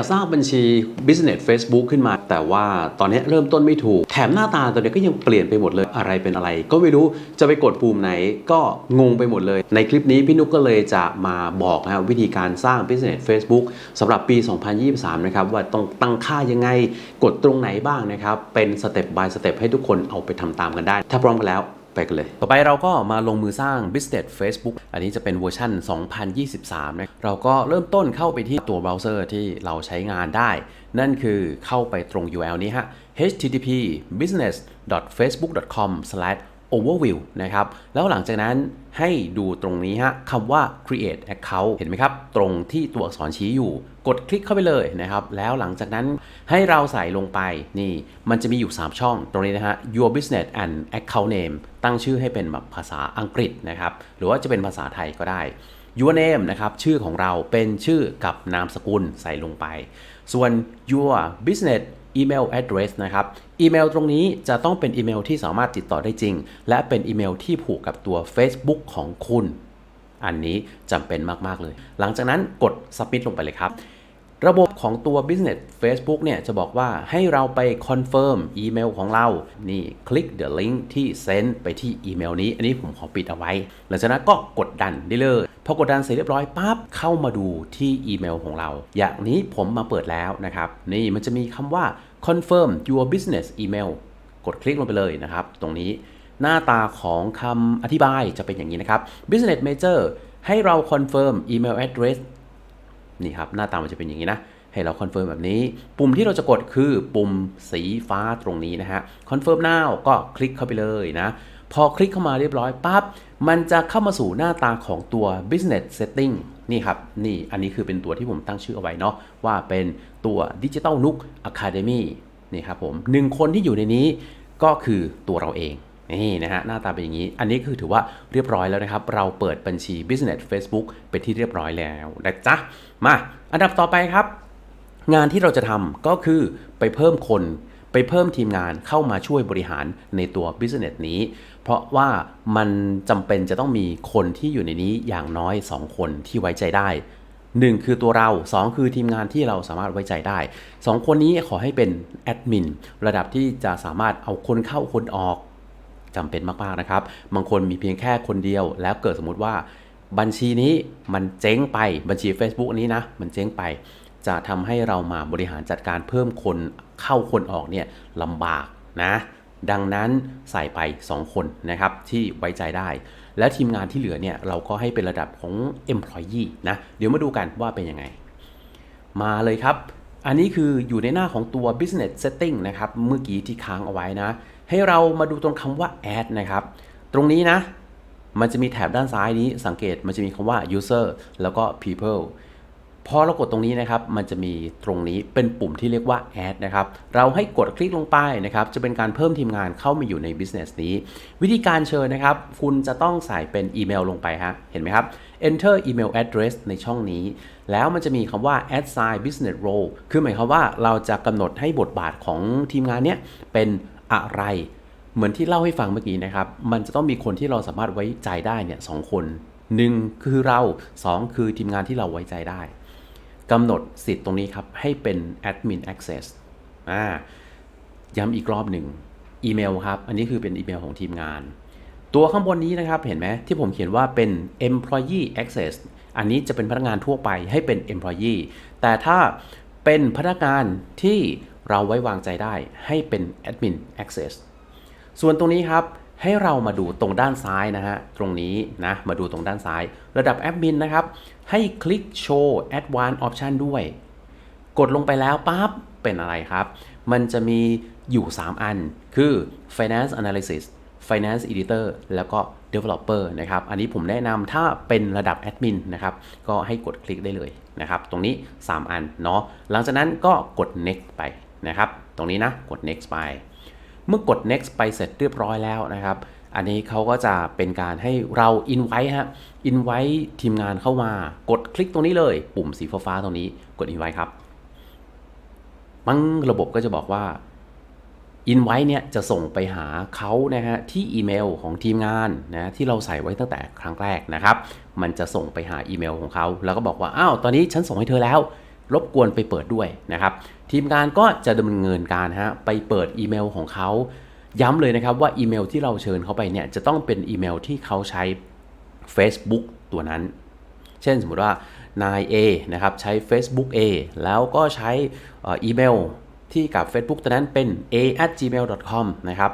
จะสร้างบัญชี Business Facebook ขึ้นมา แต่ว่าตอนนี้เริ่มต้นไม่ถูก แถมหน้าตาตัวเนี้ก็ยังเปลี่ยนไปหมดเลยอะไรเป็นอะไร ก็ไม่รู้จะไปกดปุ่มไหนก็งงไปหมดเลย ในคลิปนี้พี่นุกก็เลยจะมาบอกนะครับวิธีการสร้าง Business Facebook สำหรับปี 2023 นะครับ ว่าต้องตั้งค่ายังไงกดตรงไหนบ้างนะครับ เป็นสเต็ป by สเต็ปให้ทุกคนเอาไปทำตามกันได้ ถ้าพร้อมกันแล้ว กันเลย ต่อไปเราก็มาลงมือสร้าง Business Facebook อันนี้จะเป็นเวอร์ชัน 2023 นะ เราก็เริ่มต้นเข้าไปที่ตัวเบราว์เซอร์ที่เราใช้งานได้ นั่นคือเข้าไปตรง URL นี้ฮะ http business facebook com overview นะครับ แล้วหลังจากนั้น ให้ดูตรงนี้ฮะคำว่า create account เห็นไหมครับ ตรงที่ตัวอักษรชี้อยู่ กดคลิกเข้าไปเลยนะครับ แล้วหลังจากนั้นให้เราใส่ลงไปนี่มันจะมีอยู่ 3 ช่องตรงนี้นะฮะ your business and account name ตั้งชื่อให้เป็นแบบภาษาอังกฤษนะครับ หรือว่าจะเป็นภาษาไทยก็ได้ your name นะครับชื่อของเราเป็นชื่อกับนามสกุลใส่ลงไป ส่วน your business email address นะครับ อีเมลตรงนี้จะต้องเป็นอีเมลที่สามารถติดต่อได้จริง และเป็นอีเมลที่ผูกกับตัว Facebook ของคุณ อันนี้จำเป็นมาก ๆ เลย หลังจากนั้นกด submit ลงไปเลยครับระบบของตัว Business Facebook เนี่ยจะบอกว่าให้เราไปคอนเฟิร์มอีเมลของเรา นี่คลิก the link ที่ send ไปที่อีเมลนี้ อันนี้ผมขอปิดเอาไว้ หลังจากนั้นก็กดดันได้เลย พอกดดันเสร็จเรียบร้อยปั๊บเข้ามาดูที่อีเมลของเรา อย่างนี้ผมมาเปิดแล้วนะครับ นี่มันจะมีคำว่า confirm your business email กดคลิกลงไปเลยนะครับ ตรงนี้หน้าตาของคำอธิบายจะเป็นอย่างนี้นะครับ business major ให้เรา confirm email address นี่ครับ หน้าตามันจะเป็นอย่างนี้นะ ให้เราคอนเฟิร์มแบบนี้ ปุ่มที่เราจะกดคือปุ่มสีฟ้าตรงนี้นะฮะคอนเฟิร์ม now ก็คลิกเข้าไปเลยนะ พอคลิกเข้ามาเรียบร้อยปั๊บมันจะเข้ามาสู่หน้าตาของตัว business setting นี่ครับนี่อันนี้คือเป็นตัวที่ผมตั้งชื่อเอาไว้เนาะว่าเป็นตัว Digital Nook Academy นี่ครับผมหนึ่งคนที่อยู่ในนี้ก็คือตัวเราเองนี่นะฮะหน้าตาเป็นอย่างนี้ อันนี้คือถือว่าเรียบร้อยแล้วนะครับ เราเปิดบัญชี Business Facebook เป็นที่เรียบร้อยแล้วนะจ๊ะมาอันดับต่อไปครับ งานที่เราจะทำก็คือไปเพิ่มคน ไปเพิ่มทีมงานเข้ามาช่วยบริหารในตัว Business นี้ เพราะว่ามันจำเป็นจะต้องมีคนที่อยู่ในนี้อย่างน้อย 2 คนที่ไว้ใจได้ 1 คือตัวเรา 2 คือทีมงานที่เราสามารถไว้ใจได้ 2 คนนี้ขอให้เป็นแอดมินระดับที่จะสามารถเอาคนเข้าคนออกจำเป็นมากๆนะครับ บางคนมีเพียงแค่คนเดียว แล้วเกิดสมมุติว่าบัญชีนี้มันเจ๊งไปบัญชี Facebook อันนี้นะ มันเจ๊งไป จะทำให้เรามาบริหารจัดการเพิ่มคนเข้าคนออกเนี่ยลำบากนะดังนั้นใส่ไป 2 คนนะครับที่ไว้ใจได้ และทีมงานที่เหลือเนี่ยเราก็ให้เป็นระดับของ employee นะเดี๋ยวมาดูกันว่าเป็นยังไง มาเลยครับ อันนี้คืออยู่ในหน้าของตัว business setting นะครับเมื่อกี้ที่ค้างเอาไว้นะ ให้เรามาดูตรงคำว่า add นะครับ ตรงนี้นะ มันจะมีแถบด้านซ้ายนี้สังเกตมันจะมีคำว่า user แล้วก็ people พอเรากดตรงนี้นะครับ มันจะมีตรงนี้เป็นปุ่มที่เรียกว่า add นะครับ เราให้กดคลิกลงไปนะครับ จะเป็นการเพิ่มทีมงานเข้ามาอยู่ใน business นี้ วิธีการเชิญนะครับ คุณจะต้องใส่เป็นอีเมลลงไปฮะ เห็นไหมครับ enter email address ในช่องนี้ แล้วมันจะมีคำว่า assign business role คือหมายความว่าเราจะกำหนดให้บทบาทของทีมงานเนี้ยเป็นอะไรเหมือนที่เล่าให้ฟังเมื่อกี้นะครับ มันจะต้องมีคนที่เราสามารถไว้ใจได้เนี่ยสองคนหนึ่งคือเราสองคือทีมงานที่เราไว้ใจได้ กำหนดสิทธิ์ตรงนี้ครับ ให้เป็น admin access อ่าย้ำอีกรอบหนึ่งอีเมลครับ อันนี้คือเป็นอีเมลของทีมงาน ตัวข้างบนนี้นะครับ เห็นไหมที่ผมเขียนว่าเป็น employee access อันนี้จะเป็นพนักงานทั่วไปให้เป็น employee แต่ถ้าเป็นพนักงานที่เราไว้วางใจได้ให้เป็น admin access ส่วนตรงนี้ครับ ให้เรามาดูตรงด้านซ้ายนะฮะ ตรงนี้นะ มาดูตรงด้านซ้าย ระดับแอดมินนะครับ ให้คลิกโชว์ advanced option ด้วย กดลงไปแล้วปั๊บ เป็นอะไรครับ มันจะมีอยู่ 3 อัน คือ finance analysis finance editor แล้วก็ developer นะครับ อันนี้ผมแนะนำถ้าเป็นระดับแอดมินนะครับ ก็ให้กดคลิกได้เลยนะครับ ตรงนี้ 3 อันเนาะ หลังจากนั้นก็กด next ไปนะครับ ตรงนี้นะ กด next ไป เมื่อกด next ไปเสร็จเรียบร้อยแล้วนะครับ อันนี้เขาก็จะเป็นการให้เรา invite ฮะ invite ทีมงานเข้ามากดคลิกตรงนี้เลย ปุ่มสีฟ้าๆตรงนี้กด invite ครับปังระบบก็จะบอกว่า invite เนี่ยจะส่งไปหาเขานะฮะที่อีเมลของทีมงานนะที่เราใส่ไว้ตั้งแต่ครั้งแรกนะครับ มันจะส่งไปหาอีเมลของเขาแล้วก็บอกว่า อ้าว ตอนนี้ฉันส่งให้เธอแล้ว รบกวนไปเปิดด้วยนะครับ ทีมงานก็จะดำเนินการฮะไปเปิดอีเมลของเขาย้ำเลยนะครับว่าอีเมลที่เราเชิญเขาไปเนี่ยจะต้องเป็นอีเมลที่เขาใช้ Facebook ตัวนั้น เช่นสมมติว่านาย A นะครับใช้ Facebook A แล้วก็ใช้อีเมลที่กับ Facebook ตัวนั้นเป็น a at gmail com นะครับ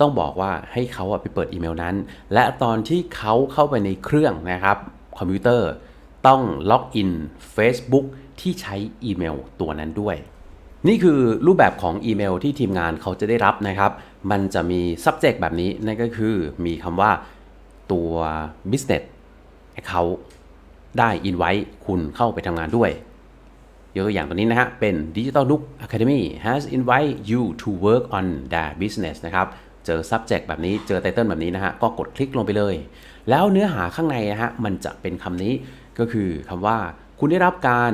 ต้องบอกว่าให้เขาไปเปิดอีเมลนั้น และตอนที่เขาเข้าไปในเครื่องนะครับคอมพิวเตอร์ต้องล็อกอิน Facebook ที่ใช้อีเมลตัวนั้นด้วย นี่คือรูปแบบของอีเมลที่ทีมงานเขาจะได้รับนะครับ มันจะมี subject แบบนี้นั่นก็คือมีคำว่าตัว business account ได้ invite คุณเข้าไปทำงานด้วยยกตัวอย่างตัวนี้นะฮะ เป็น Digital Nook Academy has invite you to work on their business นะครับ เจอ subject แบบนี้ เจอ title แบบนี้นะฮะ ก็กดคลิกลงไปเลย แล้วเนื้อหาข้างในนะฮะ มันจะเป็นคำนี้ ก็คือคำว่า คุณได้รับการ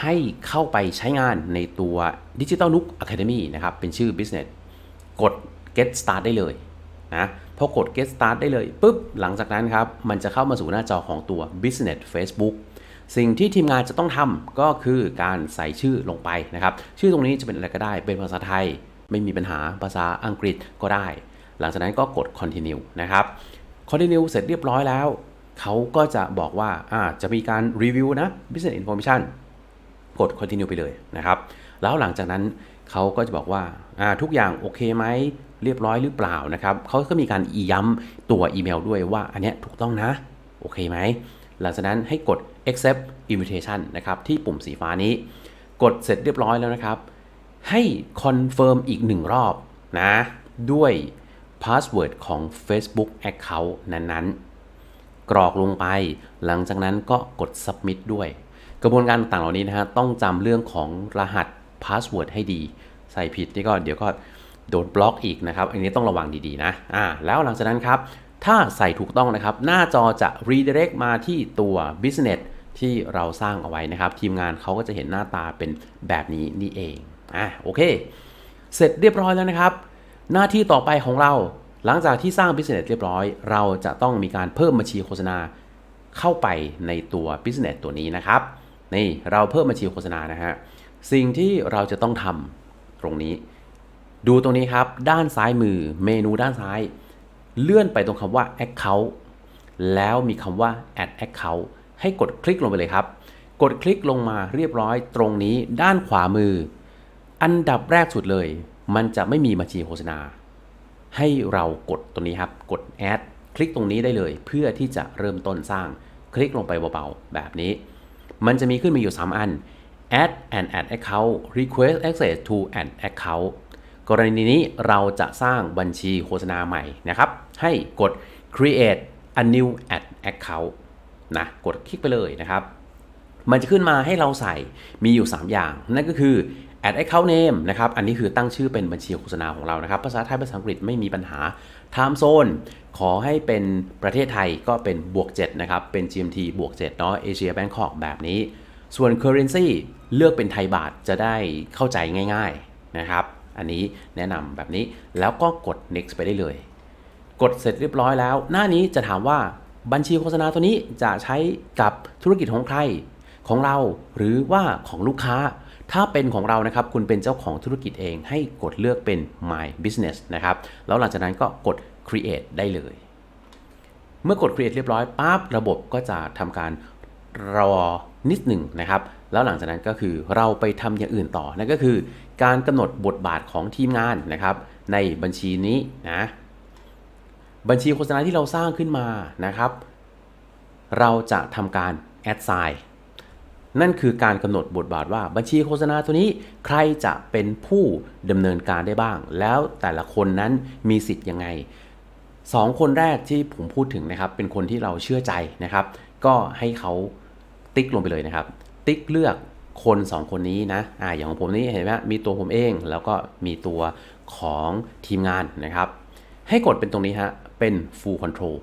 ให้เข้าไปใช้งานในตัว Digital Nook Academy นะครับ เป็นชื่อ business กด get start ได้เลยนะพอกด get start ได้เลยปุ๊บ หลังจากนั้นครับ มันจะเข้ามาสู่หน้าจอของตัว business Facebook สิ่งที่ทีมงานจะต้องทำก็คือการใส่ชื่อลงไปนะครับ ชื่อตรงนี้จะเป็นอะไรก็ได้ เป็นภาษาไทย ไม่มีปัญหาภาษาอังกฤษก็ได้ หลังจากนั้นก็กด continue นะครับ continue เสร็จเรียบร้อยแล้ว เขาก็จะบอกว่าอ่าจะมีการรีวิวนะ business information กด continue ไปเลยนะครับ แล้วหลังจากนั้นเขาก็จะบอกว่าอ่าทุกอย่างโอเคไหมเรียบร้อยหรือเปล่านะครับเขาก็มีการย้ำตัวอีเมลด้วยว่าอันเนี้ยถูกต้องนะ โอเคไหม หลังจากนั้นให้กด accept invitation นะครับ ที่ปุ่มสีฟ้านี้ กดเสร็จเรียบร้อยแล้วนะครับ ให้ confirm อีกหนึ่งรอบนะ ด้วย password ของ Facebook account นั้นๆ กรอกลงไป หลังจากนั้นก็กด submit ด้วย กระบวนการต่างเหล่านี้นะฮะต้องจำเรื่องของรหัส password ให้ดี ใส่ผิดนี่ก็เดี๋ยวก็โดนบล็อกอีกนะครับ อันนี้ต้องระวังดีๆนะอ่าแล้วหลังจากนั้นครับ ถ้าใส่ถูกต้องนะครับ หน้าจอจะ redirect มาที่ตัว business ที่เราสร้างเอาไว้นะครับ ทีมงานเขาก็จะเห็นหน้าตาเป็นแบบนี้นี่เองอะโอเค เสร็จเรียบร้อยแล้วนะครับ หน้าที่ต่อไปของเรา หลังจากที่สร้าง business เรียบร้อย เราจะต้องมีการเพิ่มบัญชีโฆษณาเข้าไปในตัว business ตัวนี้นะครับ นี่เราเพิ่มบัญชีโฆษณานะฮะ สิ่งที่เราจะต้องทำตรงนี้ ดูตรงนี้ครับ ด้านซ้ายมือเมนูด้านซ้าย เลื่อนไปตรงคำว่า account แล้วมีคำว่า add account ให้กดคลิกลงไปเลยครับ กดคลิกลงมาเรียบร้อยตรงนี้ด้านขวามือ อันดับแรกสุดเลย มันจะไม่มีบัญชีโฆษณา ให้เรากดตรงนี้ครับ กด add คลิกตรงนี้ได้เลย เพื่อที่จะเริ่มต้นสร้าง คลิกลงไปเบาๆ แบบนี้ มันจะมีขึ้นมาอยู่ 3 อัน add and add account request access to an account กรณีนี้เราจะสร้างบัญชีโฆษณาใหม่นะครับ ให้กด create a new ad account นะ กดคลิกไปเลยนะครับ มันจะขึ้นมาให้เราใส่มีอยู่ 3 อย่าง นั่นก็คือ add account name นะครับ อันนี้คือตั้งชื่อเป็นบัญชีโฆษณาของเรานะครับ ภาษาไทยภาษาอังกฤษไม่มีปัญหา time zone ขอให้เป็นประเทศไทยก็เป็นบวก7นะครับ เป็น GMT บวก7เนาะ Asia Bangkok แบบนี้ ส่วน currency เลือกเป็นไทยบาทจะได้เข้าใจง่ายๆนะครับ อันนี้แนะนำแบบนี้ แล้วก็กด next ไปได้เลย กดเสร็จเรียบร้อยแล้ว หน้านี้จะถามว่าบัญชีโฆษณาตัวนี้จะใช้กับธุรกิจของใครของเราหรือว่าของลูกค้า ถ้าเป็นของเรานะครับคุณเป็นเจ้าของธุรกิจเองให้กดเลือกเป็น my business นะครับแล้วหลังจากนั้นก็กด create ได้เลย เมื่อกด create เรียบร้อยปั๊บระบบก็จะทำการรอนิดหนึ่งนะครับ แล้วหลังจากนั้นก็คือเราไปทำอย่างอื่นต่อ นั่นก็คือการกำหนดบทบาทของทีมงานนะครับ ในบัญชีนี้นะ บัญชีโฆษณาที่เราสร้างขึ้นมานะครับ เราจะทำการ add sign นั่นคือการกำหนดบทบาทว่าบัญชีโฆษณาตัวนี้ใครจะเป็นผู้ดำเนินการได้บ้าง แล้วแต่ละคนนั้นมีสิทธิ์ยังไงสองคนแรกที่ผมพูดถึงนะครับ เป็นคนที่เราเชื่อใจนะครับ ก็ให้เขาติ๊กลงไปเลยนะครับ ติ๊กเลือกคน 2 คนนี้นะอ่าอย่างของผมนี้เห็นไหมมีตัวผมเอง แล้วก็มีตัวของทีมงานนะครับ ให้กดเป็นตรงนี้ฮะเป็น full control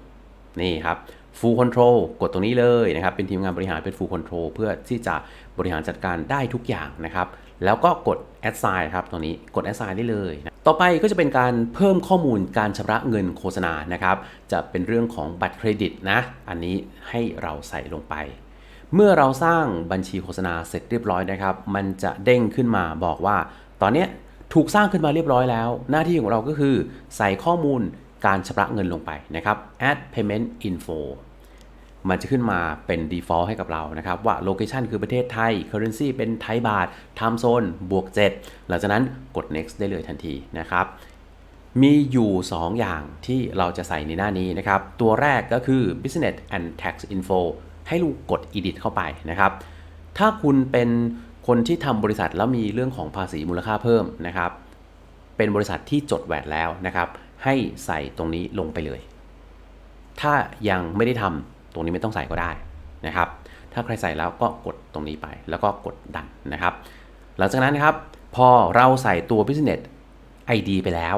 นี่ครับ full control กดตรงนี้เลยนะครับ เป็นทีมงานบริหารเป็น full control เพื่อที่จะบริหารจัดการได้ทุกอย่างนะครับ แล้วก็กด assign ครับตรงนี้กด assign ได้เลยนะต่อไปก็จะเป็นการเพิ่มข้อมูลการชำระเงินโฆษณานะครับ จะเป็นเรื่องของบัตรเครดิตนะ อันนี้ให้เราใส่ลงไป เมื่อเราสร้างบัญชีโฆษณาเสร็จเรียบร้อยนะครับ มันจะเด้งขึ้นมาบอกว่า ตอนนี้ถูกสร้างขึ้นมาเรียบร้อยแล้ว หน้าที่ของเราก็คือใส่ข้อมูลการชำระเงินลงไปนะครับ add payment info มันจะขึ้นมาเป็น default ให้กับเรานะครับ ว่า location คือประเทศไทย currency เป็นไทยบาท time zone บวก 7 หลังจากนั้นกด next ได้เลยทันทีนะครับ มีอยู่ 2 อย่างที่เราจะใส่ในหน้านี้นะครับ ตัวแรกก็คือ business and tax info ให้ลูกกด edit เข้าไปนะครับ ถ้าคุณเป็นคนที่ทำบริษัทแล้วมีเรื่องของภาษีมูลค่าเพิ่มนะครับ เป็นบริษัทที่จดแวดแล้วนะครับ ให้ใส่ตรงนี้ลงไปเลย ถ้ายังไม่ได้ทำ ตรงนี้ไม่ต้องใส่ก็ได้นะครับ ถ้าใครใส่แล้วก็กดตรงนี้ไป แล้วก็กดดันนะครับ หลังจากนั้นนะครับ พอเราใส่ตัว business ID ไปแล้ว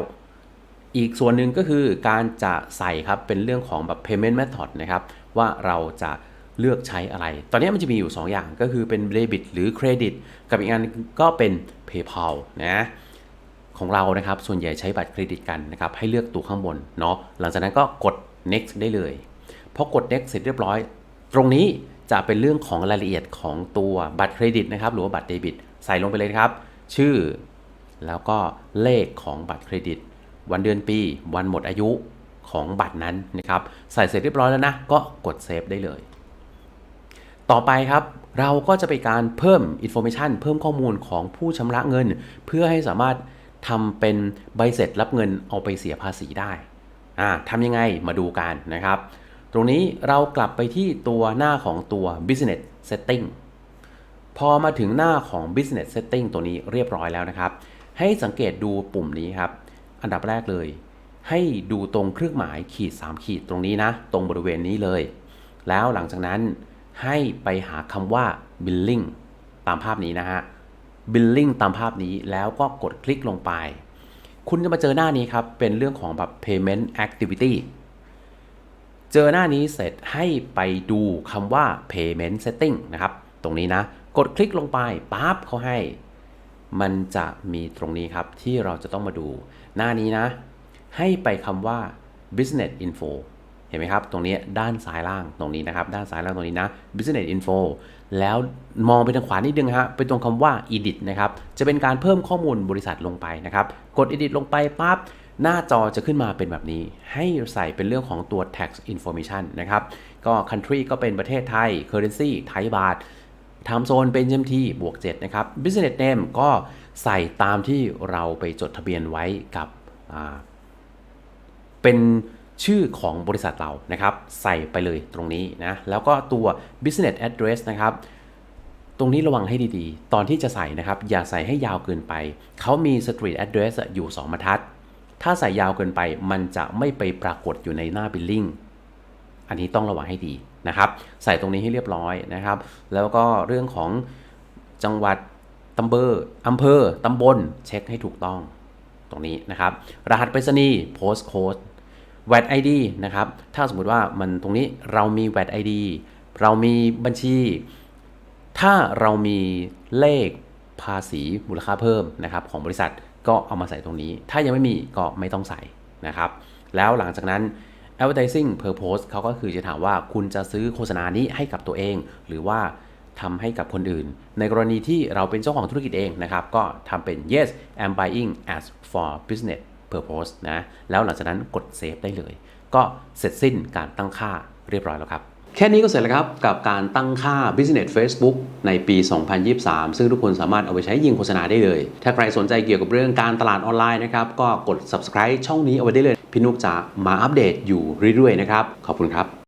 อีกส่วนหนึ่งก็คือการจะใส่ครับเป็นเรื่องของแบบ payment method นะครับ ว่าเราจะเลือกใช้อะไร ตอนนี้มันจะมีอยู่ 2 อย่างก็คือเป็น debit หรือ credit กับอีกอันก็เป็น PayPal นะของเรานะครับ ส่วนใหญ่ใช้บัตรเครดิตกันนะครับ ให้เลือกตัวข้างบนเนาะ หลังจากนั้นก็กด next ได้เลย พอกด next เสร็จเรียบร้อย ตรงนี้จะเป็นเรื่องของรายละเอียดของตัวบัตรเครดิตนะครับหรือว่าบัตรเดบิต ใส่ลงไปเลยครับ ชื่อ แล้วก็เลขของบัตรเครดิต วันเดือนปี วันหมดอายุของบัตรนั้นนะครับใส่เสร็จเรียบร้อยแล้วนะ ก็กดเซฟได้เลย ต่อไปครับเราก็จะไปการเพิ่ม Information เพิ่มข้อมูลของผู้ชำระเงิน เพื่อให้สามารถทำเป็นใบเสร็จรับเงินเอาไปเสียภาษีได้อ่าทำยังไงมาดูกันนะครับ ตรงนี้เรากลับไปที่ตัวหน้าของตัว business setting พอมาถึงหน้าของ business setting ตัวนี้เรียบร้อยแล้วนะครับ ให้สังเกตดูปุ่มนี้ครับ อันดับแรกเลย ให้ดูตรงเครื่องหมายขีด 3 ขีดตรงนี้นะ ตรงบริเวณนี้เลย แล้วหลังจากนั้นให้ไปหาคำว่า billing ตามภาพนี้นะฮะ billing ตามภาพนี้แล้วก็กดคลิกลงไป คุณจะมาเจอหน้านี้ครับ เป็นเรื่องของแบบ payment activity เจอหน้านี้เสร็จให้ไปดูคำว่า payment setting นะครับ ตรงนี้นะ กดคลิกลงไปปั๊บเขาให้ มันจะมีตรงนี้ครับที่เราจะต้องมาดู หน้านี้นะ ให้ไปคำว่า business info เห็นไหมครับ ตรงนี้ด้านซ้ายล่างตรงนี้นะครับ ด้านซ้ายล่างตรงนี้นะ business info แล้วมองไปทางขวานิดนึงฮะ ไปตรงคำว่า edit นะครับ จะเป็นการเพิ่มข้อมูลบริษัทลงไปนะครับ กด edit ลงไปปั๊บ หน้าจอจะขึ้นมาเป็นแบบนี้ ให้ใส่เป็นเรื่องของตัว tax information นะครับ ก็ country ก็เป็นประเทศไทย currency ไทยบาท time zone เป็น GMT บวก 7 นะครับ business name ก็ใส่ตามที่เราไปจดทะเบียนไว้กับเป็นชื่อของบริษัทเรานะครับ ใส่ไปเลยตรงนี้นะ แล้วก็ตัว business address นะครับตรงนี้ระวังให้ดีๆ ตอนที่จะใส่นะครับ อย่าใส่ให้ยาวเกินไป เขามี street address อะอยู่ 2บรรทัด ถ้าใส่ยาวเกินไปมันจะไม่ไปปรากฏอยู่ในหน้า billing อันนี้ต้องระวังให้ดีนะครับ ใส่ตรงนี้ให้เรียบร้อยนะครับ แล้วก็เรื่องของจังหวัดตำเบอร์อำเภอตำบลเช็คให้ถูกต้องตรงนี้นะครับ รหัสไปรษณีย์ post code VAT ID นะครับ ถ้าสมมุติว่ามันตรงนี้เรามี VAT ID เรามีบัญชี ถ้าเรามีเลขภาษีมูลค่าเพิ่มนะครับของบริษัท ก็เอามาใส่ตรงนี้ ถ้ายังไม่มีก็ไม่ต้องใส่นะครับ แล้วหลังจากนั้น advertising purpose เขาก็คือจะถามว่าคุณจะซื้อโฆษณานี้ให้กับตัวเอง หรือว่าทำให้กับคนอื่น ในกรณีที่เราเป็นเจ้าของธุรกิจเองนะครับ ก็ทำเป็น yes I'm buying as for business purpose นะ แล้วหลังจากนั้นกด save ได้เลย ก็เสร็จสิ้นการตั้งค่าเรียบร้อยแล้วครับ แค่นี้ก็เสร็จแล้วครับ กับการตั้งค่า Business Facebook ในปี 2023 ซึ่งทุกคนสามารถเอาไปใช้ยิงโฆษณาได้เลย ถ้าใครสนใจเกี่ยวกับเรื่องการตลาดออนไลน์นะครับ ก็กด subscribe ช่องนี้เอาไว้ได้เลย พี่นุกจะมาอัปเดตอยู่เรื่อยๆนะครับ ขอบคุณครับ